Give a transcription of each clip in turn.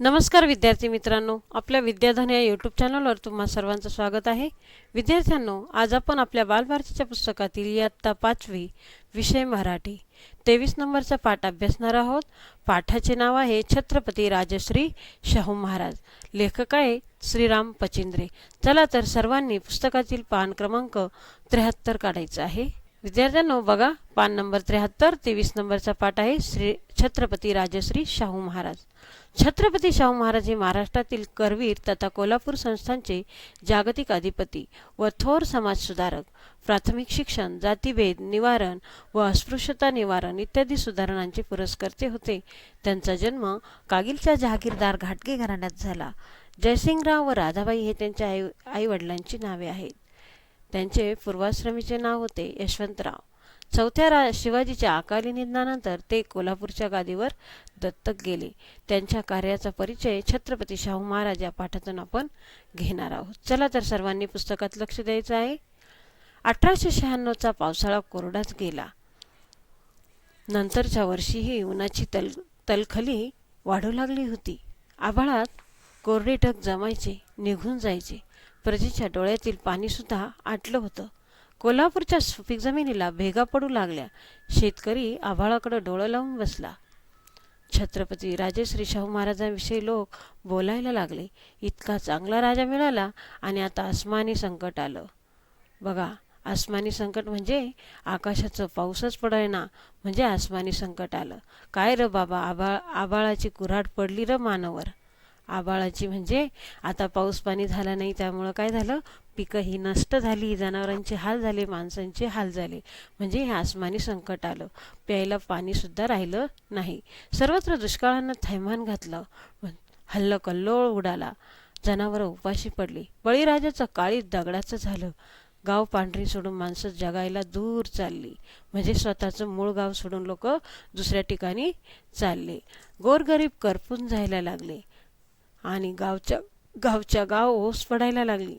नमस्कार विद्यार्थी मित्रांनो आपल्या विद्याधन या यूट्यूब चॅनलवर तुम्हा सर्वांचं स्वागत आहे. विद्यार्थ्यांनो आज आपण आपल्या बालभारतीच्या पुस्तकातील इयत्ता पाचवी विषय मराठी तेवीस नंबरचा पाठ अभ्यासणार आहोत. पाठाचे नाव आहे छत्रपती राजश्री शाहू महाराज. लेखक आहे श्रीराम पचिंद्रे. चला तर सर्वांनी पुस्तकातील पान क्रमांक त्र्याहत्तर काढायचा आहे. विद्यार्थ्यांनो बघा पान नंबर त्र्याहत्तर तेवीस नंबरचा पाठ आहे श्री छत्रपती राजश्री शाहू महाराज. छत्रपती शाहू महाराज हे महाराष्ट्रातील करवीर तथा कोल्हापूर संस्थांचे जागतिक अधिपती व थोर समाजसुधारक प्राथमिक शिक्षण जातीभेद निवारण व अस्पृश्यता निवारण इत्यादी सुधारणांचे पुरस्कर्ते होते. त्यांचा जन्म कागिलच्या जहागीरदार घाटगे घराण्यात झाला. जयसिंगराव व राधाबाई हे त्यांच्या आई आईवडिलांची नावे आहेत. त्यांचे पूर्वाश्रमीचे नाव होते यशवंतराव. चौथ्या रा शिवाजीच्या अकाली निधनानंतर ते कोल्हापूरच्या गादीवर दत्तक गेले. त्यांच्या कार्याचा परिचय छत्रपती शाहू महाराज या पाठातून आपण घेणार आहोत. चला तर सर्वांनी पुस्तकात लक्ष द्यायचं आहे. अठराशे शहाण्णवचा पावसाळा कोरडाच गेला. नंतरच्या वर्षीही उन्हाची तल तलखली वाढू लागली होती. आभाळात कोरडे ढग जमायचे निघून जायचे. प्रजेच्या डोळ्यातील पाणीसुद्धा आटलं होतं. कोल्हापूरच्या सुपीक जमिनीला भेगा पडू लागल्या. शेतकरी आभाळाकडं डोळं लावून बसला. छत्रपती राजेश्री शाहू महाराजांविषयी लोक बोलायला लागले. इतका चांगला राजा मिळाला आणि आता आसमानी संकट आलं. बघा आसमानी संकट म्हणजे आकाशाचं पाऊसच पडायना म्हणजे आसमानी संकट आलं. काय र बाबा आबाळ आबाळाची कुऱ्हाड पडली र मानवर. आबाळाची. म्हणजे आता पाऊस पाणी झाला नाही त्यामुळं काय झालं? पिकं ही नष्ट झाली जनावरांचे हाल झाले माणसांचे हाल झाले. म्हणजे हे आसमानी संकट आलं. प्यायला पाणीसुद्धा राहिलं नाही. सर्वत्र दुष्काळानं थैमान घातलं. हल्ल कल्लोळ उडाला. जनावरं उपाशी पडली. बळीराजाचं काळी दगडाचं झालं. गाव पांढरी सोडून माणसं जगायला दूर चालली. म्हणजे स्वतःचं मूळ गाव सोडून लोक दुसऱ्या ठिकाणी चालले. गोरगरीब करपून जायला लागले. आणि गावच्या गावच्या गाव ओस पडायला लागली.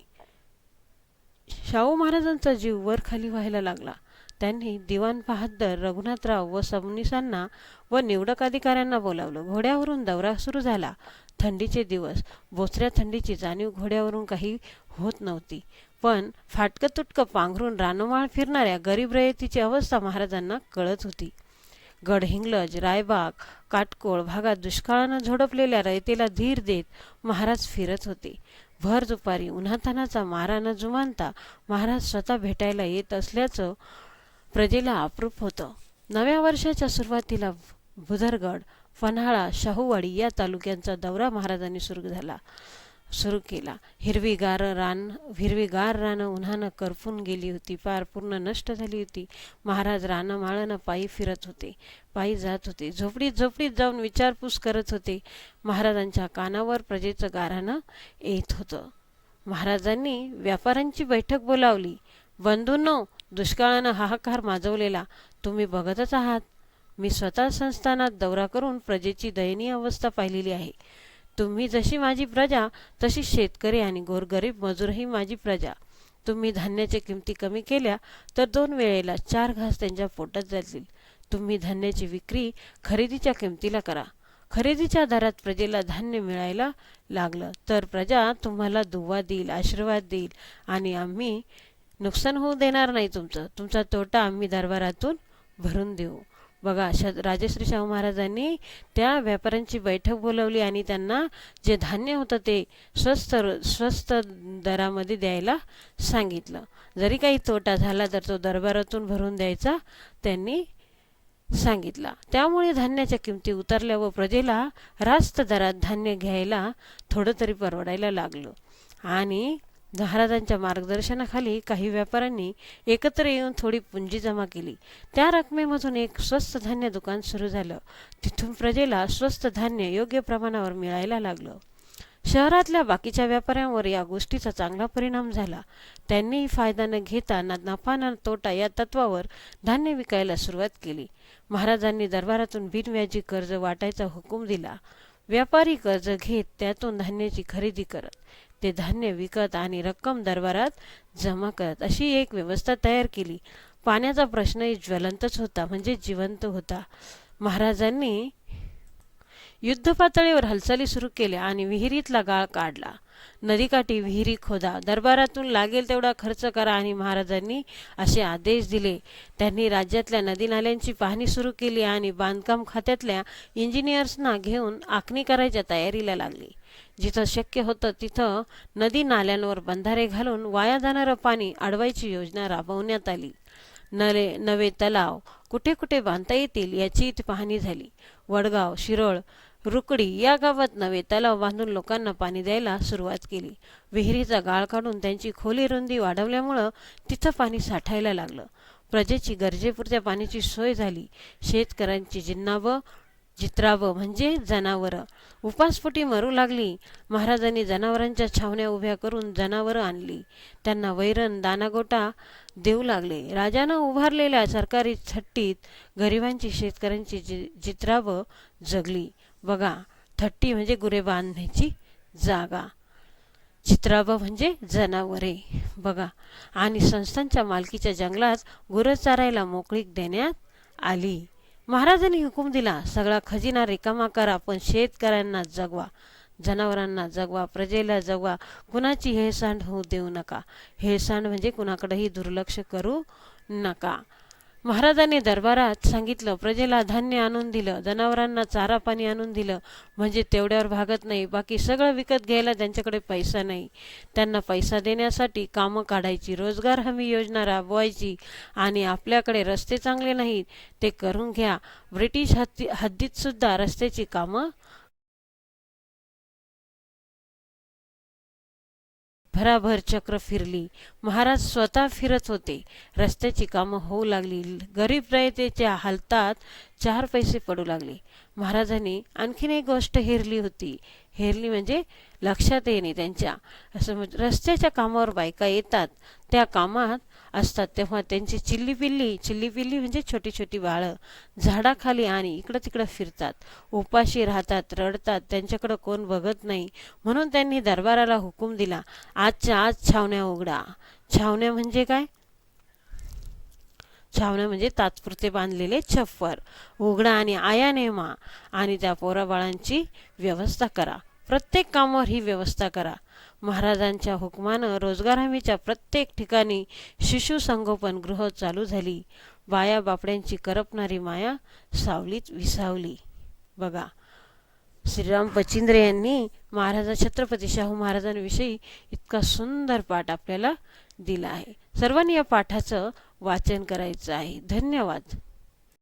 शाहू महाराजांचा जीव वर खाली व्हायला लागला. त्यांनी दिवाण बहादर रघुनाथराव व सबनीसांना व निवडक अधिकाऱ्यांना बोलावलं. घोड्यावरून दौरा सुरू झाला. थंडीचे दिवस. बोचऱ्या थंडीची जाणीव घोड्यावरून काही होत नव्हती. पण फाटकं तुटकं पांघरून रानोमाळ फिरणाऱ्या गरीब रयतीची अवस्था महाराजांना कळत होती. गडहिंग्लज रायबाग काटकोळ भागात दुष्काळानं झोडपलेल्या रयतेला धीर देत महाराज फिरत होते. भर दुपारी उन्हातानाचा मारा न जुमानता महाराज स्वतः भेटायला येत असल्याचं प्रजेला अप्रूप होतं. नव्या वर्षाच्या सुरुवातीला भुदरगड पन्हाळा शाहूवाडी या तालुक्यांचा दौरा महाराजांनी सुरू झाला. सुरू केला. हिरवीगार रान हिरवीगार रानं उन्हानं करपून गेली होती. पार पूर्ण नष्ट झाली होती. महाराज रानं माळानं पायी फिरत होते. पायी जात होते. झोपडीत झोपडीत जाऊन विचारपूस करत होते. महाराजांच्या कानावर प्रजेचं गारानं येत होतं. महाराजांनी व्यापाऱ्यांची बैठक बोलावली. बंधूंनो दुष्काळानं हाहाकार माजवलेला. तुम्ही बघतच आहात. मी स्वतः संस्थानात दौरा करून प्रजेची दयनीय अवस्था पाहिलेली आहे. तुम्ही जशी माझी प्रजा तशी शेतकरी आणि गोरगरीब मजूरही माझी प्रजा. तुम्ही धान्याच्या किमती कमी केल्या तर दोन वेळेला चार घास त्यांच्या पोटात जातील. तुम्ही धान्याची विक्री खरेदीच्या किमतीला करा. खरेदीच्या दरात प्रजेला धान्य मिळायला लागलं तर प्रजा तुम्हाला दुवा देईल आशीर्वाद देईल आणि आम्ही नुकसान होऊ देणार नाही तुमचं. तुमचा तोटा आम्ही दरबारातून भरून देऊ. बघा श राजश्री शाहू महाराजांनी त्या व्यापाऱ्यांची बैठक बोलवली आणि त्यांना जे धान्य होतं ते स्वस्त स्वस्त दरामध्ये द्यायला सांगितलं. जरी काही तोटा झाला तर तो दरबारातून भरून द्यायचा त्यांनी सांगितला. त्यामुळे धान्याच्या किमती उतरल्या व प्रजेला रास्त दरात धान्य घ्यायला थोडं तरी परवडायला लागलं. आणि महाराजांच्या मार्गदर्शनाखाली काही व्यापाऱ्यांनी एकत्र येऊन थोडी पुंजी जमा केली. त्या रकमेमधून एक स्वस्त धान्य दुकान सुरू झालं. तिथून प्रजेला स्वस्त धान्य योग्य प्रमाणावर मिळायला लागलं. शहरातल्या बाकीच्या व्यापाऱ्यांवर या गोष्टीचा चांगला परिणाम झाला. त्यांनीही फायदा न घेता ना नफा ना तोटा या तत्वावर धान्य विकायला सुरुवात केली. महाराजांनी दरबारातून बिनव्याजी कर्ज वाटायचा हुकूम दिला. व्यापारी कर्ज घेत त्यातून धान्याची खरेदी करत ते धान्य विकत आणि रक्कम दरबारात जमा करत अशी एक व्यवस्था तयार केली. पाण्याचा प्रश्नही ज्वलंतच होता म्हणजे जिवंत होता. महाराजांनी युद्धपातळीवर हालचाली सुरू केल्या आणि विहिरीतला गाळ काढला. नदीकाठी विहिरी खोदा. दरबारातून लागेल तेवढा खर्च करा आणि महाराजांनी असे आदेश दिले. त्यांनी राज्यातल्या नदी नाल्यांची पाहणी सुरू केली आणि बांधकाम खात्यातल्या इंजिनियर्सना घेऊन आखणी करायच्या तयारीला लागली. जिथं शक्य होतं तिथं नदी नाल्यांवर बंधारे घालून वाया जाणारं पाणी अडवायची योजना राबवण्यात आली. नले नवे तलाव कुठे कुठे बांधता येतील याची पाहणी झाली. वडगाव शिरोळ रुकडी या गावात नवे तलाव बांधून लोकांना पाणी द्यायला सुरुवात केली. विहिरीचा गाळ काढून त्यांची खोली रुंदी वाढवल्यामुळं तिथं पाणी साठायला लागलं. प्रजेची गरजेपुरत्या पाण्याची सोय झाली. शेतकऱ्यांची जिन्नावं जित्रावं म्हणजे जनावरं. उपासपोटी मरू लागली. महाराजांनी जनावरांच्या छावण्या उभ्या करून जनावरं आणली. त्यांना वैरण दानागोटा देऊ लागले. राजानं उभारलेल्या सरकारी छट्टीत गरिबांची शेतकऱ्यांची जि जित्रावं जगली. बघा थट्टी म्हणजे गुरे बांधण्याची जागा. चित्राब म्हणजे जनावरे. बघा आणि संस्थांच्या मालकीच्या जंगलात गुरं चारायला मोकळीक देण्यात आली. महाराजांनी हुकूम दिला सगळा खजिना रिकामा करा पण शेतकऱ्यांना जगवा. जनावरांना जगवा प्रजेला जगवा. कुणाची हेळसांड होऊ देऊ नका. हेळसांड म्हणजे कुणाकडेही दुर्लक्ष करू नका. महाराजांनी दरबारात सांगितलं प्रजेला धान्य आणून दिलं जनावरांना चारा पाणी आणून दिलं म्हणजे तेवढ्यावर भागत नाही बाकी सगळं विकत घ्यायला त्यांच्याकडे पैसा नाही. त्यांना पैसा देण्यासाठी कामं काढायची रोजगार हमी योजना राबवायची आणि आपल्याकडे रस्ते चांगले नाहीत ते करून घ्या. ब्रिटिश हद्दी हद्दीतसुद्धा रस्त्याची कामं भराभर चक्र फिरली. महाराज स्वतः फिरत होते. रस्त्याची कामं होऊ लागली. गरीब रयतेच्या हालतात चार पैसे पडू लागले. महाराजांनी आणखीन एक गोष्ट हेरली होती. हेरली म्हणजे लक्षात येणे त्यांच्या. असं म्हणजे रस्त्याच्या कामावर बायका येतात. त्या कामात असतात. तेव्हा त्यांची चिल्ली पिल्ली चिल्ली पिल्ली म्हणजे छोटी छोटी बाळं झाडाखाली आणि इकडं तिकडं फिरतात. उपाशी राहतात रडतात. त्यांच्याकडं कोण बघत नाही. म्हणून त्यांनी दरबाराला हुकूम दिला आजच्या आज छावण्या उघडा. छावण्या म्हणजे काय? छावण्या म्हणजे तात्पुरते बांधलेले छप्पर. उघडा आणि आया नेमा आणि त्या पोराबाळांची व्यवस्था करा. प्रत्येक कामावर ही व्यवस्था करा. महाराजांच्या हुकमानं रोजगार हमीच्या प्रत्येक ठिकाणी शिशु संगोपन गृह चालू झाली. बाया बापड्यांची करपणारी माया सावलीत विसावली. बघा श्रीराम पचिंद्रे यांनी महाराजा छत्रपती शाहू महाराजांविषयी इतका सुंदर पाठ आपल्याला दिला आहे. सर्वांनी या पाठाचं वाचन करायचं आहे. धन्यवाद.